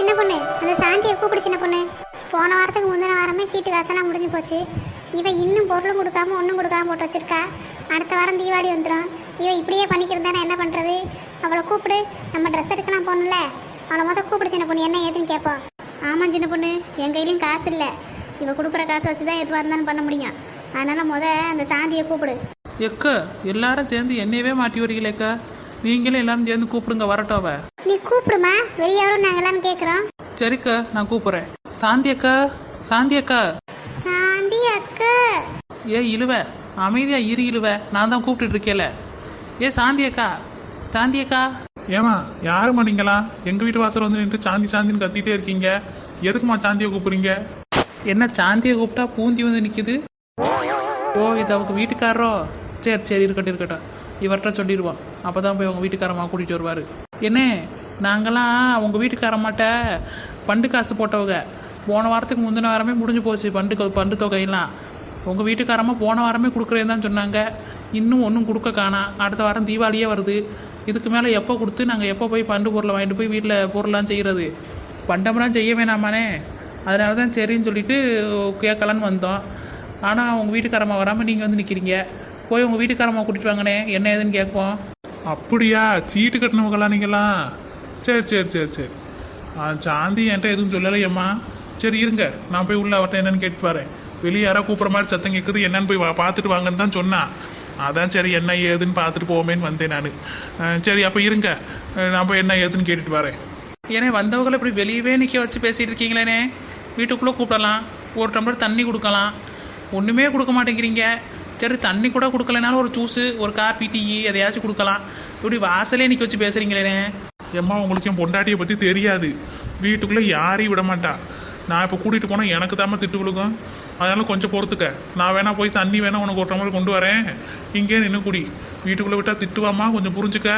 சின்ன பொண்ணு. அந்த சாந்தியை கூப்பிடு சின்ன பொண்ணு. போன வாரத்துக்கு முந்தின வாரமே சீட்டு காசெல்லாம் முடிஞ்சு போச்சு. இவன் இன்னும் பொருளும் கொடுக்காம ஒன்றும் கொடுக்காம போட்டு வச்சிருக்கா. அடுத்த வாரம் தீபாவளி வந்துடும் இவன் இப்படியே பண்ணிக்கிறதானே என்ன பண்ணுறது அவளை கூப்பிடு. நம்ம ட்ரெஸ் எடுக்கலாம் போகணும்ல. அவளை மொதல் கூப்பிடு சின்ன பொண்ணு. என்ன ஏதுன்னு கேட்போம். ஆமாம் சின்ன பொண்ணு. என் கையிலையும் காசு இல்லை. இவன் கொடுக்குற காசு வச்சு தான் எதுவாக இருந்தாலும் பண்ண முடியும். அதனால் முத அந்த சாந்தியை கூப்பிடு. எக்க எல்லாரும் சேர்ந்து என்னையவே மாட்டி வரீங்களேக்கா நீங்களும் எல்லாரும் சேர்ந்து கூப்பிடுங்க வரட்டும் அவ. நீ கூப்பிடுமா? வெளியே நாங்கள் எல்லாரும் கேட்குறோம் சரிக்கா நான் கூப்பிட்றேன். சாந்தி அக்கா சாந்தி அக்கா. சாந்தி அக்கா. ஏ இழுவ. அமைதியா இரு இழுவ. நான் தான் கூப்பிட்டுட்டு இருக்கேல ஏ சாந்தி அக்கா. சாந்தி அக்கா. ஏமா யாரு மாட்டீங்களா எங்க வீட்டு வாசல் வந்து நின்று சாந்தி சாந்தின்னு கத்திட்டே இருக்கீங்க. எதுக்குமா சாந்தியை கூப்பிடுறீங்க? என்ன சாந்தியை கூப்பிட்டா பூந்தி வந்து நிக்குது? ஓ இது அவங்க வீட்டுக்காரரோ? சரி சரி இருக்கட்டும் இருக்கட்டும். இவர்கிட்ட சொல்லிடுவோம். அப்போ தான் போய் அவங்க வீட்டுக்காரம்மா கூட்டிகிட்டு வருவார். என்ன நாங்களாம் அவங்க வீட்டுக்காரமாட்ட பண்டு காசு போட்டவங்க. போன வாரத்துக்கு முந்தின வாரமே முடிஞ்சு போச்சு பண்டு பண்டு தொகையெல்லாம். உங்கள் வீட்டுக்காரம்மா போன வாரமே கொடுக்குறேன்னு தான் சொன்னாங்க. இன்னும் ஒன்றும் கொடுக்க காணாம் அடுத்த வாரம் தீபாவளியே வருது. இதுக்கு மேலே எப்போ கொடுத்து நாங்கள் எப்போ போய் பண்டு பொருளை வாங்கிட்டு போய் வீட்டில் பொருள்லாம் செய்கிறது பண்டமெல்லாம் செய்ய வேணாமானே. அதனால தான் சரின்னு சொல்லிட்டு கேட்கலான்னு வந்தோம். ஆனால் உங்கள் வீட்டுக்காரம்மா வராமல் நீங்கள் வந்து நிற்கிறீங்க போய் உங்கள் வீட்டுக்காரம்மா கூட்டிட்டு வாங்கண்ணே. என்ன ஏதுன்னு கேட்போம். அப்படியா? சீட்டு கட்டினவங்களா நீங்களாம் சரி சரி சரி சரி. ஆ, சாந்தி என்கிட்ட எதுவும் சொல்லலையம்மா. சரி இருங்க. நான் போய் உள்ள அவர்கிட்ட என்னன்னு கேட்டு வரேன். வெளியே யாராவது கூப்பிட்ற மாதிரி சத்தம் கேட்குது என்னன்னு போய் பார்த்துட்டு வாங்கன்னு தான் சொன்னான் அதான் சரி என்ன ஏதுன்னு பார்த்துட்டு போவோமேன்னு வந்தேன் நான். சரி அப்போ இருங்க. நான் போய் என்ன ஏதுன்னு கேட்டுட்டு வரேன். ஏன்னா வந்தவங்களை இப்படி வெளியவே நிற்க வச்சு பேசிகிட்டு இருக்கீங்களேனே. வீட்டுக்குள்ளே கூப்பிடலாம். ஒரு டம்ளர் தண்ணி கொடுக்கலாம். ஒன்றுமே கொடுக்க மாட்டேங்கிறீங்க. சரி தண்ணி கூட கொடுக்கலனாலும் ஒரு ஜூஸு ஒரு காப்பி டீ எதையாச்சும் கொடுக்கலாம். இப்படி வாசலே நிற்க வச்சு பேசுகிறீங்களேனே ஏம்மா உங்களுக்கு என் பொண்டாட்டியை பற்றி தெரியாது. வீட்டுக்குள்ளே யாரையும் விட மாட்டா. நான் இப்போ கூட்டிகிட்டு போனால் எனக்கு தாம்மா திட்டு விழுகும். அதனால கொஞ்சம் பொறுத்துக்க. நான் வேணா போய் தண்ணி வேணா உனக்கு ஒரு டம்ளர் கொண்டு வரேன். இங்கே நின்று குடி. வீட்டுக்குள்ளே விட்டால் திட்டுவாம்மா கொஞ்சம் புரிஞ்சுக்க.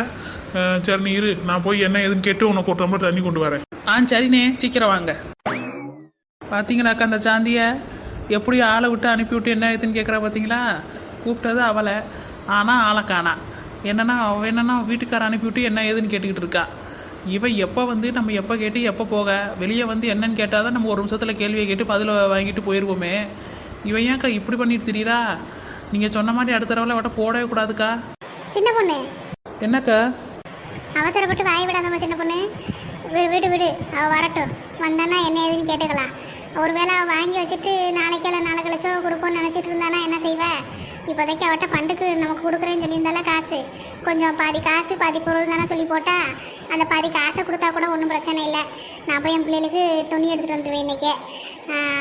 சரி நீ இரு. நான் போய் என்ன ஏதுன்னு கேட்டு உனக்கு ஒரு டம்ளர் தண்ணி கொண்டு வரேன். ஆ சரிண்ணே. சீக்கிரம் வாங்க. பார்த்தீங்களாக்கா அந்த சாந்தியை எப்படி ஆளை விட்டு அனுப்பி விட்டு என்ன ஏதுன்னு கேட்குறா பார்த்தீங்களா கூப்பிட்டது அவளை. ஆனால் ஆளை காணா. என்னன்னா அவள் என்னன்னா வீட்டுக்கார அனுப்பி விட்டு என்ன ஏதுன்னு கேட்டுக்கிட்டு இருக்கா. இவ எப்போ வந்து நம்ம எப்போ கேட்டு எப்போ போக? வெளியே வந்து என்னன்னு கேட்டால் தான் நம்ம ஒரு நிமிஷத்தில் கேள்வியை கேட்டு பதில் வாங்கிட்டு போயிடுவோமே இவன் ஏன்க்கா இப்படி பண்ணிட்டு தெரியுறா? நீங்கள் சொன்ன மாதிரி அடுத்த தடவை அவட்ட போடவே கூடாதுக்கா. சின்ன பொண்ணு. என்னக்கா? அவசரப்பட்டு வாய் விடாதம்மா சின்ன பொண்ணு. விடு விடு விடு. அவ வரட்டும். வந்தானா என்ன ஏதுன்னு கேட்டுக்கலாம். ஒருவேளை வாங்கி வச்சுட்டு நாளைக்கு இல்லை நாளை கழிச்சோ கொடுப்போம்னு நினச்சிட்டு இருந்தானா என்ன செய்வேன் இப்போதைக்கு அவட்ட பண்டுக்கு நமக்கு கொடுக்குறேன்னு சொல்லியிருந்தால காசு. கொஞ்சம் பாதி காசு பாதி பொருள் தானே சொல்லி போட்டால் அந்த பாதி காசை கொடுத்தா கூட ஒன்றும் பிரச்சனை இல்லை. நான் போய் என் பிள்ளைகளுக்கு துணி எடுத்துகிட்டு வந்துடுவேன் இன்றைக்கே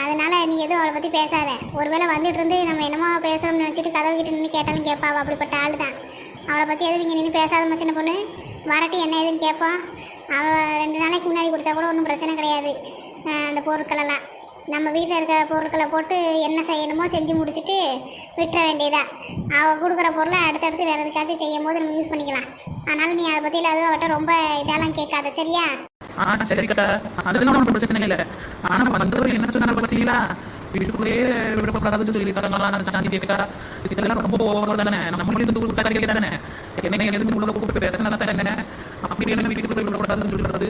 அதனால் நீ எதுவும் அவளை பற்றி பேசாத. ஒருவேளை வந்துட்டு இருந்து நம்ம என்னமோ பேசுகிறோம்னு நினச்சிட்டு கதவு கிட்ட நின்று கேட்டாலும் கேட்பா அப்படிப்பட்ட ஆள் தான். அவளை பற்றி எதுவும் இங்கே நின்று பேசாத சின்ன பொண்ணு. வரட்டி என்ன ஏதுன்னு கேட்போம் அவள் ரெண்டு நாளைக்கு முன்னாடி கொடுத்தா கூட ஒன்றும் பிரச்சனை கிடையாது. அந்த பொருட்களெல்லாம் நம்ம வீட்டில் இருக்கிற பொருட்களை போட்டு என்ன செய்யணுமோ செஞ்சு முடிச்சுட்டு விட்டுற வேண்டியதான் அவள் கொடுக்குற பொருளை அடுத்தடுத்து வேறு எதுக்காச்சும் செய்யும் போது நம்ம யூஸ் பண்ணிக்கலாம். அதனால் நீ அதை பற்றியில் அதுவும் அவட்ட ரொம்ப இதெல்லாம் கேட்காத சரியா? ஆ சரிக்கா அதெல்லாம் ஒன்றும் பிரச்சனை இல்லை. ஆனால் வந்தவர் என்ன சொன்னார் பார்த்தீங்களா வீட்டுக்குள்ளேயே விடக்கூடாதுன்னு சொல்லியிருக்காங்களா சாந்தி கேட்கா இதெல்லாம் ரொம்ப ஓவர் தானே நம்ம இந்த ஊருக்கு காரியம் தானே? என்ன எதுக்கு உள்ள கூப்பிட்டு பேசினா தான்? என்ன அப்படி என்ன வீட்டுக்குள்ளே விடக்கூடாதுன்னு சொல்லிடுறது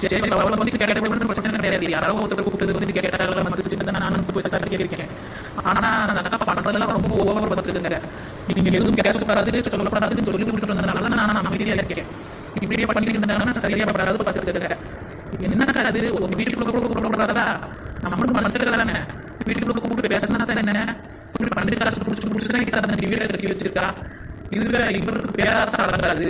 சரி அவளை வந்து கேட்ட பிரச்சனை கிடையாது யாரோ ஒருத்தர் கூப்பிட்டு வந்து கேட்டால மதிச்சுட்டு தான் நான் போய் சார் கேட்கிறேன் ஆனா அந்த அக்கா பண்றதெல்லாம் ரொம்ப ஓவர் பார்த்துருக்காங்க நீங்க எதுவும் கேட்கப்படாது சொல்லப்படாதுன்னு சொல்லி கொடுத்துட்டு வந்ததுனால நான் நான் வீட்டிலே இருக்கேன் இப்படியே பண்ணிட்டு இருந்தாங்கன்னா சரியா படாது பார்த்துருக்காங்க என்னக்கா அது உங்க வீட்டுக்குள்ள கூட கூப்பிடக்கூடாதா நம்மளுக்கு மனசுக்கு தானே வீட்டுக்குள்ள கூப்பிட்டு பேசினா தான் என்ன இப்படி பன்னெண்டு காசு பிடிச்சி பிடிச்சி தான் கிட்ட அந்த கட்டி வச்சிருக்கா இதுல இவருக்கு பேராசை அடங்காது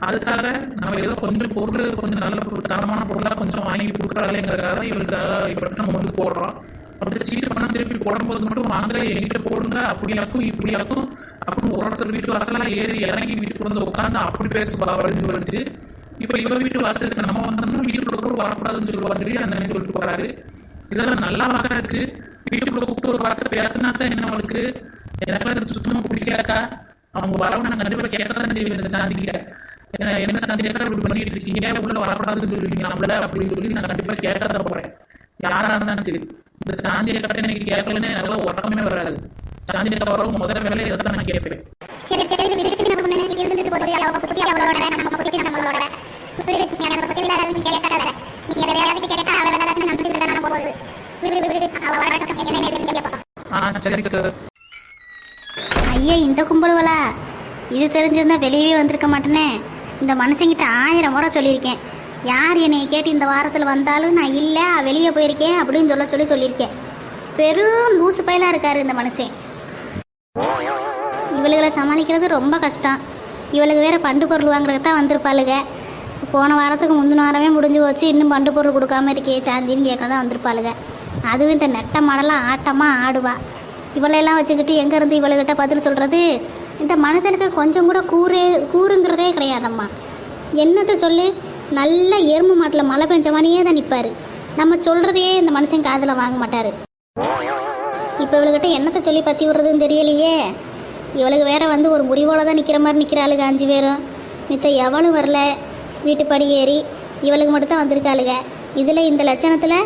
அதுக்காக நம்ம ஏதோ கொஞ்சம் பொருள் கொஞ்சம் நல்ல பொருள் தரமான பொருளாக கொஞ்சம் வாங்கி கொடுக்குறாங்களேங்கிறதுக்காக இவருக்காக இவர்கிட்ட நம்ம வந்து போடுறோம். அப்படி சீட்டு பணம் திருப்பி போடும்போது மட்டும் வாங்க எங்கிட்ட போடுங்க அப்படியாக்கும் இப்படியாக்கும் அப்படின்னு ஒரு ஒருத்தர் வீட்டு வாசலாக ஏறி இறங்கி வீட்டுக்கு வந்து உட்காந்து அப்படி பேச வளைஞ்சு வந்துச்சு இப்போ இவ வீட்டு வாசலுக்கு நம்ம வந்தோம்னா வீட்டுக்குள்ள கூட வரக்கூடாதுன்னு சொல்லுவாங்க அந்த மாதிரி சொல்லிட்டு போறாரு. இதெல்லாம் நல்லா வாக்கா இருக்கு. வீட்டுக்குள்ள கூப்பிட்டு ஒரு வார்த்தை பேசினா தான் என்ன அவளுக்கு? எனக்கெல்லாம் சுத்தமாக சுத்தமா பிடிக்காக்கா அவங்க வரவங்க நான் கண்டிப்பா கேட்கதான் செய்வேன் இந்த சாந்திக்கிட்ட. என்ன என்ன சாந்தி இப்படி பண்ணிட்டு இருக்கீங்க. உள்ள வரக்கூடாதுன்னு சொல்லுவீங்க நம்மள அப்படின்னு சொல்லி நான் கண்டிப்பா கேட்கறத போறேன். யாரா இருந்தாலும் சரி. இந்த சாந்தியை கட்ட எனக்கு கேட்கலன்னு நல்லா வராது. வரவும் முதல் இதை தான் நான் கேட்பேன். ஐயா இந்த கும்பலுவலா இது தெரிஞ்சிருந்தா வெளியவே வந்திருக்க மாட்டேனே. இந்த மனுஷங்கிட்ட ஆயிரம் முறை சொல்லியிருக்கேன். யார் என்னை கேட்டு இந்த வாரத்தில் வந்தாலும் நான் இல்லை வெளியே போயிருக்கேன் அப்படின்னு சொல்ல சொல்லி சொல்லியிருக்கேன். பெரும் லூசு பயலாக இருக்காரு இந்த மனுஷன். இவளுகளை சமாளிக்கிறது ரொம்ப கஷ்டம். இவளுக்கு வேற பண்டு பொருள் வாங்குறதுக்கு தான் வந்திருப்பாளுங்க போன வாரத்துக்கு முந்தின வாரமே முடிஞ்சு போச்சு இன்னும் பண்டு பொருள் கொடுக்காம இருக்கே சாந்தின்னு கேட்க தான் வந்திருப்பாளுங்க அதுவும் இந்த நெட்ட மாடலாம் ஆட்டமாக ஆடுவா. இவளையெல்லாம் வச்சுக்கிட்டு எங்கேருந்து இவளுக்கிட்ட பதில் சொல்கிறது இந்த மனுஷனுக்கு கொஞ்சம் கூட கூறு கூறுங்கிறதே கிடையாதம்மா. என்னத்தை சொல்லு? நல்ல எறும்பு மாட்டில் மழை பெஞ்ச மாதிரியே தான் நிற்பார் நம்ம சொல்கிறதையே இந்த மனுஷன் காதில் வாங்க மாட்டார். இப்போ இவளுக்கிட்ட என்னத்தை சொல்லி பற்றி விடுறதுன்னு தெரியலையே. இவளுக்கு வேற வந்து ஒரு முடிவோடு தான் நிற்கிற மாதிரி நிற்கிறாளுங்க அஞ்சு பேரும். மித்த எவளும் வரல. வீட்டு படி ஏறி இவளுக்கு மட்டும்தான் வந்திருக்காளுங்க இதில் இந்த லட்சணத்தில்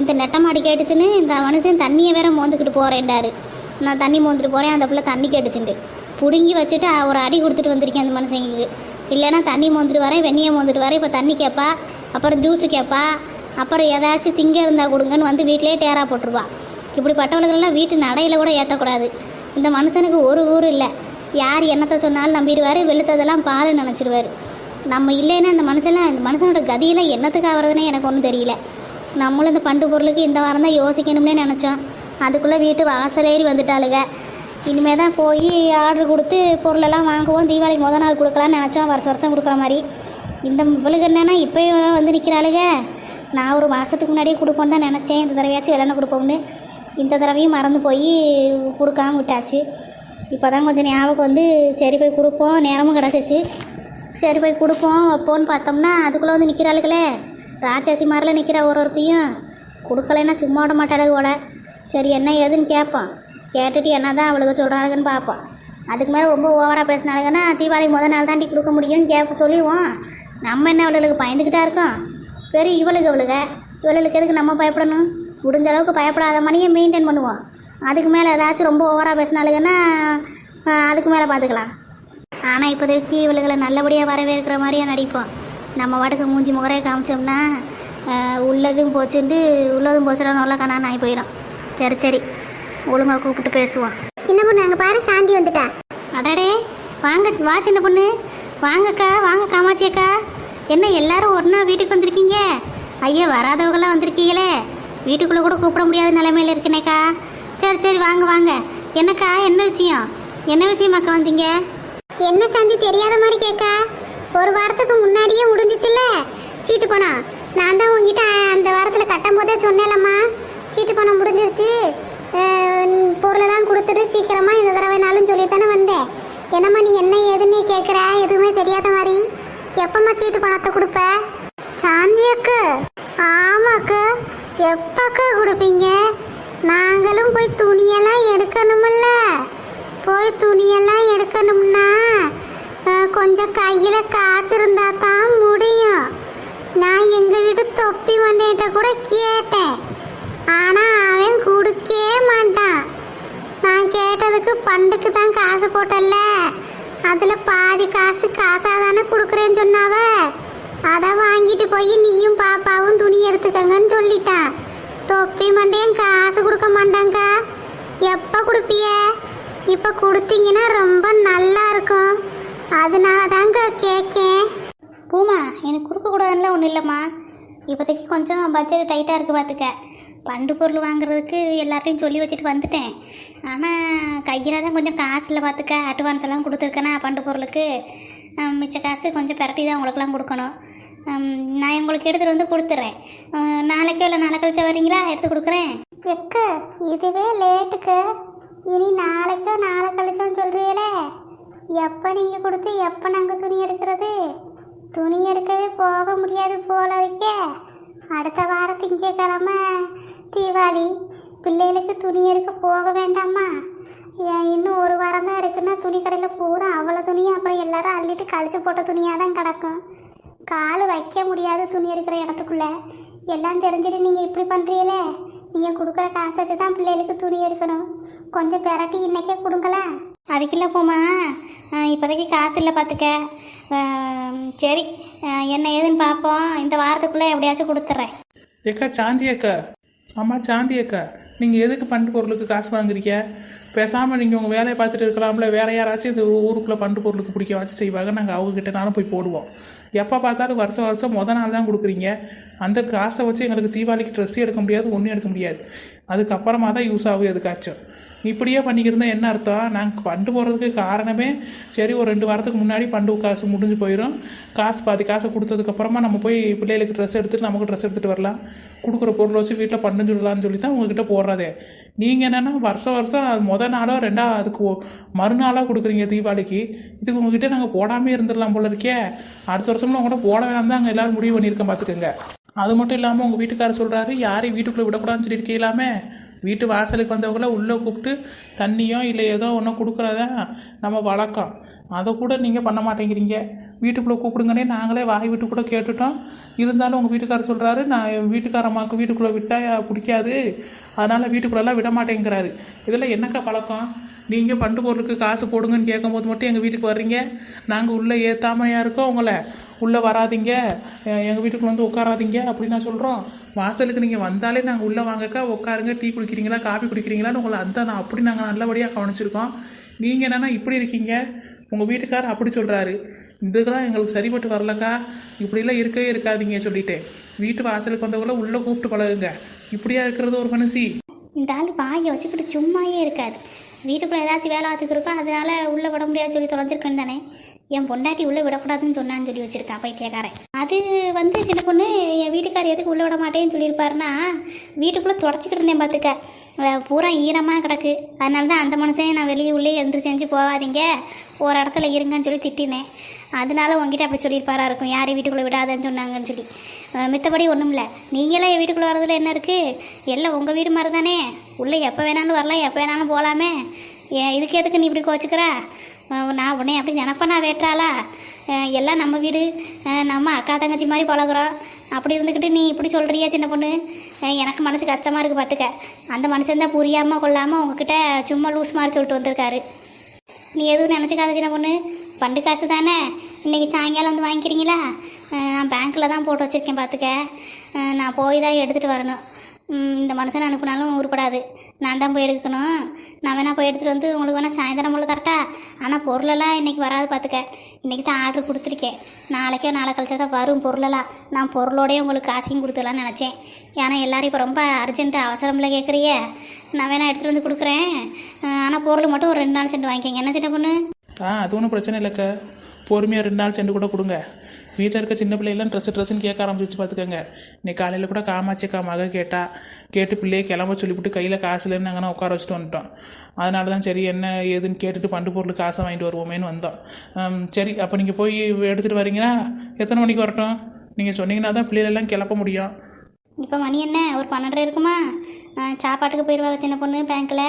இந்த நெட்டமாடி கேட்டுச்சுன்னு இந்த மனுஷன் தண்ணியை வேற மோந்துக்கிட்டு போகிறேன்டாரு நான் தண்ணி மோந்துட்டு போகிறேன் அந்த பிள்ளை தண்ணி கேட்டுச்சுண்டு பிடுங்கி வச்சுட்டு ஒரு அடி கொடுத்துட்டு வந்திருக்கேன் அந்த மனுஷங்களுக்கு இல்லைன்னா தண்ணி மோந்துட்டு வரேன் வெந்நியை மோந்துட்டு வரேன் இப்போ தண்ணி கேட்பா அப்புறம் ஜூஸு கேட்பா அப்புறம் ஏதாச்சும் திங்க இருந்தால் கொடுங்கன்னு வந்து வீட்டிலேயே டேரா போட்டுருவா. இப்படிப்பட்டவளுக்கெல்லாம் வீட்டு நடையில் கூட ஏற்றக்கூடாது இந்த மனுஷனுக்கு ஒரு ஊர் இல்லை. யார் என்னத்தை சொன்னாலும் நம்பிடுவார் வெளுத்ததெல்லாம் பால் நினச்சிடுவார் நம்ம இல்லைன்னா இந்த மனுஷன்லாம் இந்த மனுஷனோட கதியெல்லாம் என்னத்துக்கு ஆகிறதுனே எனக்கு ஒன்றும் தெரியல. நம்மளும் இந்த பண்டு பொருளுக்கு இந்த வாரம் தான் யோசிக்கணும்னே நினச்சோம். அதுக்குள்ளே வீட்டு வாசலேறி வந்துட்டாளுங்க இனிமேல் தான் போய் ஆர்டர் கொடுத்து பொருளெல்லாம் வாங்குவோம். தீபாவளிக்கு முத நாள் கொடுக்கலான்னு நினச்சோம். வருஷம் வருஷம் கொடுக்குற மாதிரி. இந்த இவளுக்கு என்னன்னா இப்போயும் வந்து நிற்கிறாளுங்க நான் ஒரு மாதத்துக்கு முன்னாடியே கொடுப்போன்னு தான் நினச்சேன். இந்த தடவையாச்சும் விளையாட கொடுப்போம்னு. இந்த தடவையும் மறந்து போய் கொடுக்காம விட்டாச்சு. இப்போ தான் கொஞ்சம் ஞாபகம் வந்து சரி போய் கொடுப்போம். நேரமும் கிடச்சிச்சு. சரி போய் கொடுப்போம் வைப்போன்னு பார்த்தோம்னா அதுக்குள்ளே வந்து நிற்கிறாளுகளே ராட்சாசி மாதிரிலாம் நிற்கிற ஒரு ஒருத்தையும் கொடுக்கலைன்னா சும்மா விட மாட்டாளுக போல. சரி என்ன ஏதுன்னு கேட்போம். கேட்டுட்டு என்ன தான் அவளுக்கு சொல்கிறாளுங்கன்னு பார்ப்போம். அதுக்கு மேலே ரொம்ப ஓவராக பேசினாளுங்கன்னா தீபாவளி முத நாள் தாண்டி கொடுக்க முடியும்னு கேட்க சொல்லிடுவோம். நம்ம என்ன அவளுக்கு பயந்துக்கிட்டா இருக்கோம்? பெரிய இவளுக்கு அவளுக்கு. இவளுக்கு எதுக்கு நம்ம பயப்படணும்? முடிஞ்ச அளவுக்கு பயப்படாத மணியை மெயின்டைன் பண்ணுவோம். அதுக்கு மேலே ஏதாச்சும் ரொம்ப ஓவராக பேசினாளுங்கன்னா அதுக்கு மேலே பார்த்துக்கலாம் ஆனால் இப்போதைக்கு இவளுகளை நல்லபடியாக வரவேற்கிற மாதிரியே நடிப்போம். நம்ம வாட்டுக்கு மூஞ்சி முகரையை காமிச்சோம்னா உள்ளதும் போச்சுட்டு உள்ளதும் போச்சுடா நல்லா கண்ணான்னு ஆகி போயிடும் சரி சரி. ஒழுங்காக கூப்பிட்டு பேசுவோம் சின்ன பொண்ணு அங்க பாரு சாந்தி வந்துட்டா. அடடே வாங்க வா சின்ன பொண்ணு. வாங்கக்கா வாங்க காமாட்சி அக்கா. என்ன எல்லாரும் ஒரு நாள் வீட்டுக்கு வந்திருக்கீங்க? ஐயா வராதவங்களாம் வந்திருக்கீங்களே. வீட்டுக்குள்ளே கூட கூப்பிட முடியாத நிலைமையில இருக்கேனேக்கா. சரி சரி வாங்க வாங்க. என்னக்கா என்ன விஷயம்? என்ன விஷயமாக்கா வந்தீங்க? என்ன சாந்தி தெரியாத மாதிரி கேட்க ஒரு வாரத்துக்கு முன்னாடியே முடிஞ்சிச்சுல்ல? சீட்டு பணம். நான் தான் உங்ககிட்ட அந்த வாரத்தில் கட்டும் போதே சொன்னேன்லம்மா. சீட்டு பணம் முடிஞ்சிருச்சு. பொருளெல்லாம் கொடுத்துட்டு சீக்கிரமாக இந்த தடவைனாலும் சொல்லித்தானே வந்தேன். என்னம்மா நீ என்ன ஏதுன்னு கேட்குற எதுவுமே தெரியாத மாதிரி. எப்பம்மா சீட்டு பணத்தை கொடுப்ப? சாந்தி அக்கா. ஆமாக்கா எப்பக்கா கொடுப்பீங்க? நாங்களும் போய் துணியெல்லாம் எடுக்கணுமில்ல. போய் துணியெல்லாம் எடுக்கணும்னா கொஞ்சம் கையில் காசு இருந்தால் தான் முடியும். நான் எங்கள் வீட்டு தொப்பி மண்டையிட்ட கூட கேட்டேன். ஆனால் அவன் கொடுக்கவே மாட்டான். நான் கேட்டதுக்கு பண்டுக்கு தான் காசு போட்டல்ல. அதில் பாதி காசு காசாக தானே கொடுக்குறேன்னு சொன்னாவ. அதை வாங்கிட்டு போய் நீயும் பாப்பாவும் துணி எடுத்துக்கங்கன்னு சொல்லிட்டான். தொப்பி மண்டையும் காசு கொடுக்க மாட்டாங்க்கா எப்போ கொடுப்பிய? இப்போ கொடுத்தீங்கன்னா ரொம்ப நல்லா இருக்கும். அதனால தாங்க கேட்கேன் பூமா எனக்கு கொடுக்கக்கூடாதுன்னு ஒன்றும் இல்லைம்மா. இப்போதைக்கு கொஞ்சம் பட்ஜெட் டைட்டாக இருக்குது பார்த்துக்க பண்டு பொருள் வாங்குறதுக்கு எல்லார்ட்டையும் சொல்லி வச்சுட்டு வந்துட்டேன். ஆனால் கையில் தான் கொஞ்சம் காசில் பார்த்துக்க அட்வான்ஸ் எல்லாம் கொடுத்துருக்கேனா பண்டு பொருளுக்கு. மிச்ச காசு கொஞ்சம் பரட்டி தான் உங்களுக்குலாம் கொடுக்கணும். நான் உங்களுக்கு எடுத்துகிட்டு வந்து கொடுத்துட்றேன் நாளைக்கோ இல்லை நாளை கழிச்சா வரீங்களா? எடுத்து கொடுக்குறேன். எக்க இதுவே லேட்டுக்கு. இனி நாளைக்கோ நாளை கழிச்சோன்னு சொல்கிறீங்களே எப்போ நீங்கள் கொடுத்து எப்போ நாங்கள் துணி எடுக்கிறது? துணி எடுக்கவே போக முடியாது போல இருக்கே. அடுத்த வாரம் திங்கக்கிழமை தீபாவளி. பிள்ளைகளுக்கு துணி எடுக்க போக வேண்டாமா இன்னும் ஒரு வாரம் தான் இருக்குன்னா துணி கடையில் பூரா அவ்வளோ துணியும் அப்புறம் எல்லாரும் அள்ளிட்டு கழிச்சு போட்ட துணியாக தான் கிடக்கும். கால் வைக்க முடியாது துணி இருக்கிற இடத்துக்குள்ளே. எல்லாம் தெரிஞ்சுட்டு நீங்கள் இப்படி பண்ணுறீங்களே நீங்கள் கொடுக்குற காசு வச்சு தான் பிள்ளைகளுக்கு துணி எடுக்கணும். கொஞ்சம் பெரட்டி இன்றைக்கே கொடுங்களேன். அதுக்கில்ல போமா இப்போதைக்கு காசு இல்லை பார்த்துக்க. சரி. என்ன ஏதுன்னு பார்ப்போம். இந்த வாரத்துக்குள்ளே எப்படியாச்சும் கொடுத்துட்றேன். ஏக்கா சாந்தி அக்கா. அம்மா சாந்தி அக்கா. நீங்கள் எதுக்கு பண்டு பொருளுக்கு காசு வாங்குறீங்க? பேசாமல் நீங்கள் உங்கள் வேலையை பார்த்துட்டு இருக்கலாம்ல. வேற யாராச்சும் இந்த ஊருக்குள்ளே பண்டு பொருளுக்கு பிடிக்க வச்சு செய்வாங்க நாங்கள் அவங்ககிட்டனாலும் போய் போடுவோம். எப்போ பார்த்தாலும் வருஷம் வருஷம் முத நாள் தான் கொடுக்குறீங்க. அந்த காசை வச்சு எங்களுக்கு தீபாவளிக்கு ட்ரெஸ் எடுக்க முடியாது ஒன்றும் எடுக்க முடியாது. அதுக்கப்புறமா தான் யூஸ் ஆகும் எதுக்காச்சும். இப்படியே பண்ணிக்கிருந்தா என்ன அர்த்தம்? நாங்கள் பண்டு போகிறதுக்கு காரணமே சரி ஒரு ரெண்டு வாரத்துக்கு முன்னாடி பண்டு காசு முடிஞ்சு போயிடும் காசு பாதி காசை கொடுத்ததுக்கப்புறமா நம்ம போய் பிள்ளைகளுக்கு ட்ரெஸ் எடுத்துட்டு நமக்கு ட்ரெஸ் எடுத்துகிட்டு வரலாம். கொடுக்குற பொருள் வச்சு வீட்டில் பண்ணுன்னு சொல்லலாம்னு சொல்லி தான் உங்ககிட்ட போடுறதே. நீங்கள் என்னென்னா வருஷம் வருஷம் அது மொதல் நாளோ ரெண்டா அதுக்கு மறுநாளாக கொடுக்குறீங்க தீபாவளிக்கு. இதுக்கு உங்ககிட்ட நாங்கள் போடாமே இருந்துடலாம் போல இருக்கே. அடுத்த வருஷம்லாம் உங்கள்கிட்ட போட வேணாம் தான் அங்கே எல்லோரும் முடிவு பண்ணியிருக்கேன் பார்த்துக்கோங்க. அது மட்டும் இல்லாமல் உங்கள் வீட்டுக்காரர் சொல்கிறாரு யாரையும் வீட்டுக்குள்ளே விடக்கூடாதுன்னு சொல்லியிருக்கீங்களாமே? வீட்டு வாசலுக்கு வந்தவங்கள உள்ளே கூப்பிட்டு தண்ணியோ இல்லை ஏதோ ஒன்றும் கொடுக்குறதா நம்ம வழக்கம். அதை கூட நீங்கள் பண்ண மாட்டேங்கிறீங்க. வீட்டுக்குள்ளே கூப்பிடுங்கன்னே நாங்களே வாய் விட்டு கூட கேட்டுட்டோம். இருந்தாலும் உங்கள் வீட்டுக்காரர் சொல்கிறாரு நான் என் வீட்டுக்காரம்மாவுக்கு வீட்டுக்குள்ளே விட்டால் பிடிக்காது. அதனால் வீட்டுக்குள்ளெல்லாம் விட மாட்டேங்கிறாரு. இதெல்லாம் என்னக்கா பழக்கம்? நீங்கள் பண்டு பொருளுக்கு காசு போடுங்கன்னு கேட்கும்போது மட்டும் எங்கள் வீட்டுக்கு வர்றீங்க? நாங்கள் உள்ளே ஏற்றாமையாக இருக்கோம் உங்களை. உள்ளே வராதீங்க. எங்கள் வீட்டுக்குள்ள வந்து உட்காராதீங்க அப்படின்னு நான் சொல்கிறோம் வாசலுக்கு நீங்கள் வந்தாலே நாங்கள் உள்ளே வாங்கக்கா உட்காருங்க டீ குடிக்கிறீங்களா காஃபி குடிக்கிறீங்களான்னு உங்களை அந்த நான் அப்படி நாங்கள் நல்லபடியாக கவனிச்சிருக்கோம். நீங்கள் என்னென்னா இப்படி இருக்கீங்க. உங்கள் வீட்டுக்காரர் அப்படி சொல்கிறாரு இதுக்கெல்லாம் எங்களுக்கு சரிப்பட்டு வரலக்கா. இப்படிலாம் இருக்கவே இருக்காதீங்க சொல்லிட்டேன். வீட்டு வாசலுக்கு வந்தவங்கள உள்ளே கூப்பிட்டு பழகுங்க. இப்படியா இருக்கிறது ஒரு மனுஷி இந்த ஆள் வாயை வச்சுக்கிட்டு சும்மாயே இருக்காது. வீட்டுக்குள்ளே ஏதாச்சும் வேலை பார்த்துக்கு இருக்கோ? அதனால உள்ளே விட முடியாது சொல்லி தொலைஞ்சிருக்கேன்னு தானே. என் பொண்டாட்டி உள்ளே விடக்கூடாதுன்னு சொன்னான்னு சொல்லி வச்சுருக்கான் பைத்தியக்காரன். அது வந்து சின்ன பொண்ணு என் வீட்டுக்கார் எதுக்கு உள்ளே விட மாட்டேன்னு சொல்லியிருப்பாருன்னா வீட்டுக்குள்ளே தொடச்சிக்கிட்டு இருந்தேன் பார்த்துக்க பூரா ஈரமாக கிடக்கு. அதனால தான் அந்த மனுஷன் நான் வெளியே உள்ளே எழுந்து செஞ்சு போகாதீங்க. ஒரு இடத்துல இருங்கன்னு சொல்லி திட்டினேன். அதனால உங்ககிட்ட அப்படி சொல்லியிருப்பாரா இருக்கும். யாரையும் வீட்டுக்குள்ளே விடாதன்னு சொன்னாங்கன்னு சொல்லி. மித்தபடி ஒன்றும் இல்லை. நீங்களே என் வீட்டுக்குள்ளே வரதுல என்ன இருக்குது எல்லாம் உங்கள் வீடு மாதிரி தானே உள்ளே எப்போ வேணாலும் வரலாம் எப்போ வேணாலும் போகலாமே. ஏன் இதுக்கு எதுக்கு நீ இப்படி கோச்சிக்கிறா? நான் உடனே அப்படி நினப்பனா வேட்டாளா எல்லாம் நம்ம வீடு. நம்ம அக்கா தங்கச்சி மாதிரி பழகுறோம். அப்படி இருந்துக்கிட்டு நீ இப்படி சொல்கிறியா சின்ன பொண்ணு? எனக்கு மனசு கஷ்டமாக இருக்குது பார்த்துக்க அந்த மனுஷன் தான் புரியாமல் கொள்ளாமல் உங்ககிட்ட சும்மா லூஸ் மாதிரி சொல்லிட்டு வந்திருக்காரு. நீ எதுவும் நினச்சிக்காத சின்ன பொண்ணு. பண்டு காசு தானே? இன்றைக்கி சாயங்காலம் வந்து வாங்கிக்கிறீங்களா? நான் பேங்க்கில் தான் போட்டு வச்சுருக்கேன் பார்த்துக்க நான் போய் தான் எடுத்துகிட்டு வரணும். இந்த மனுஷன் அனுப்புனாலும் உருப்படாது. நான் தான் போய் எடுக்கணும். நான் வேணால் போய் எடுத்துகிட்டு வந்து உங்களுக்கு வேணால் சாயந்தரம் போல் தரட்டா? ஆனால் பொருளெல்லாம் இன்றைக்கி வராது பார்த்துக்க இன்றைக்கி தான் ஆர்டர் கொடுத்துருக்கேன். நாளைக்கோ நாளை கழிச்சா தான் வரும் பொருளெல்லாம். நான் பொருளோடய உங்களுக்கு காசையும் கொடுத்துடலான்னு நினச்சேன். ஏன்னா எல்லாரும் இப்போ ரொம்ப அர்ஜென்ட்டு அவசரமில் கேட்குறியே நான் வேணால் எடுத்துகிட்டு வந்து கொடுக்குறேன். ஆனால் பொருள் மட்டும் ஒரு ரெண்டு நாள் சென்று வாங்கிக்கோங்க. என்ன சின்ன பொண்ணு? ஆ அது ஒன்றும் பிரச்சனை இல்லைக்கா. பொறுமையாக ரெண்டு நாள் சென்று கூட கொடுங்க. வீட்டில் இருக்க சின்ன பிள்ளைலாம் ட்ரெஸ்ஸு ட்ரெஸ்ஸுன்னு கேட்க ஆரம்பிச்சு பார்த்துக்கோங்க இன்னைக்கு காலையில் கூட காமாட்சிக்கா மக கேட்டா கேட்டு பிள்ளையை கிளம்ப சொல்லிவிட்டு கையில் காசு இல்லைன்னு நாங்கள் உட்கார வச்சுட்டு வந்துட்டோம். அதனால தான் சரி என்ன ஏதுன்னு கேட்டுட்டு பண்டு பொருள் காசை வாங்கிட்டு வருவோமேன்னு வந்தோம். சரி அப்போ நீங்கள் போய் எடுத்துகிட்டு வரீங்கன்னா எத்தனை மணிக்கு வரட்டும்? நீங்கள் சொன்னீங்கன்னா தான் பிள்ளைகளெல்லாம் கிளப்ப முடியும். இப்போ மணி என்ன? ஒரு பன்னெண்டரை இருக்குமா? சாப்பாட்டுக்கு போயிடுவாங்க சின்ன பொண்ணு பேங்க்கில்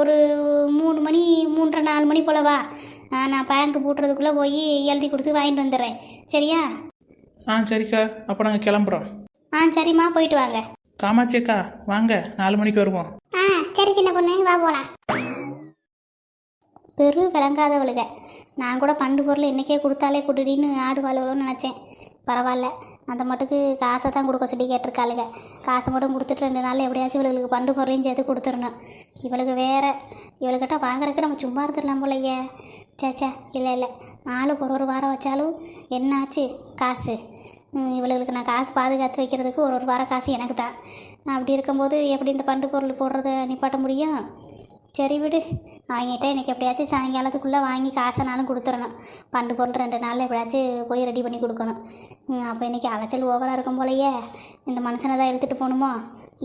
ஒரு மூணு மணி மூன்றரை நாலு மணி போலவா நான் பேங்க் பூட்டுறதுக்குள்ளே போய் எழுதி கொடுத்து வாங்கிட்டு வந்துடுறேன். சரியா? ஆ சரிக்கா. அப்போ நாங்கள் கிளம்புறோம். ஆ சரிம்மா. போயிட்டு வாங்க. காமாட்சி அக்கா வாங்க. நாலு மணிக்கு வருவோம். ஆ சரி சின்ன பொண்ணு. வா போகலாம் பெரு விளங்காதவளுக. நான் கூட பண்டு பொருள் இன்றைக்கே கொடுத்தாலே குடுடின்னு ஆடுவாளுவலோன்னு நினச்சேன். பரவாயில்ல. அந்த மட்டுக்கு காசை தான் கொடுக்க சொல்லி கேட்டிருக்காளுங்க காசை மட்டும் கொடுத்துட்டு ரெண்டு நாள் எப்படியாச்சும் இவளுக்கு பண்டு பொருளையும் சேர்த்து கொடுத்துடணும். இவளுக்கு வேறு இவளுக்கிட்ட வாங்குறதுக்கு நம்ம சும்மா இருந்துடலாம் போலையே. சேச்சா இல்லை இல்லை. ஆளுக்கு ஒரு ஒரு வாரம் வச்சாலும் என்னாச்சு? காசு. இவளுக்கு நான் காசு பாதுகாத்து வைக்கிறதுக்கு ஒரு ஒரு வாரம் காசு எனக்கு தான் அப்படி இருக்கும்போது எப்படி இந்த பண்டு பொருள் போடுறத நிப்பாட்ட முடியும்? சரி விடு. அவங்ககிட்ட எனக்கு எப்படியாச்சும் சாயங்காலத்துக்குள்ளே வாங்கி காசைனாலும் கொடுத்துடணும் பண்டு பொருள் ரெண்டு நாளில் எப்படியாச்சும் போய் ரெடி பண்ணி கொடுக்கணும். அப்போ இன்றைக்கி அலைச்சல் ஓவராக இருக்கும் போலயே. இந்த மனுஷனை தான் எடுத்துகிட்டு போகணுமோ?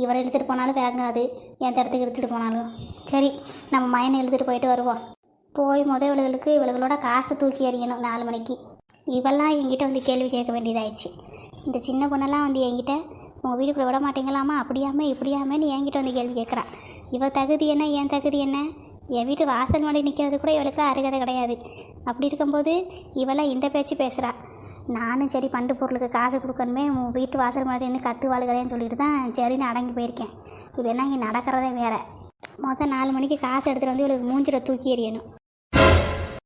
இவரை எடுத்துகிட்டு போனாலும் வேங்காது எந்த இடத்துக்கு எடுத்துகிட்டு போனாலும். சரி நம்ம மயனை எடுத்துகிட்டு போயிட்டு வருவோம். போய் முத இவளுகளுக்கு இவளுகளோட காசை தூக்கி எறியணும் நாலு மணிக்கு. இவெல்லாம் என்கிட்ட வந்து கேள்வி கேட்க வேண்டியதாயிடுச்சு. இந்த சின்ன பொண்ணெல்லாம் வந்து என்கிட்ட உங்கள் வீட்டுக்குள்ளே விட மாட்டீங்களாமா அப்படியாமே இப்படியாமேன்னு என்கிட்ட வந்து கேள்வி கேட்குறான் இவ தகுதி என்ன? என் தகுதி என்ன? என் வீட்டு வாசல் மாடி நிற்கிறது கூட இவளுக்கு அருகதை கிடையாது. அப்படி இருக்கும்போது இவளாம் இந்த பேச்சு பேசுகிறா நானும் சரி பண்டு பொருளுக்கு காசு கொடுக்கணுமே உன் வீட்டு வாசல் மாடி நின்று கற்று வாழ்கிறேன்னு சொல்லிட்டு தான் சரின்னு அடங்கி போயிருக்கேன். இது என்ன இங்கே நடக்கிறதே வேற. மொத்தம் நாலு மணிக்கு காசு எடுத்துகிட்டு வந்து இவளுக்கு மூஞ்சில தூக்கி எறியணும்.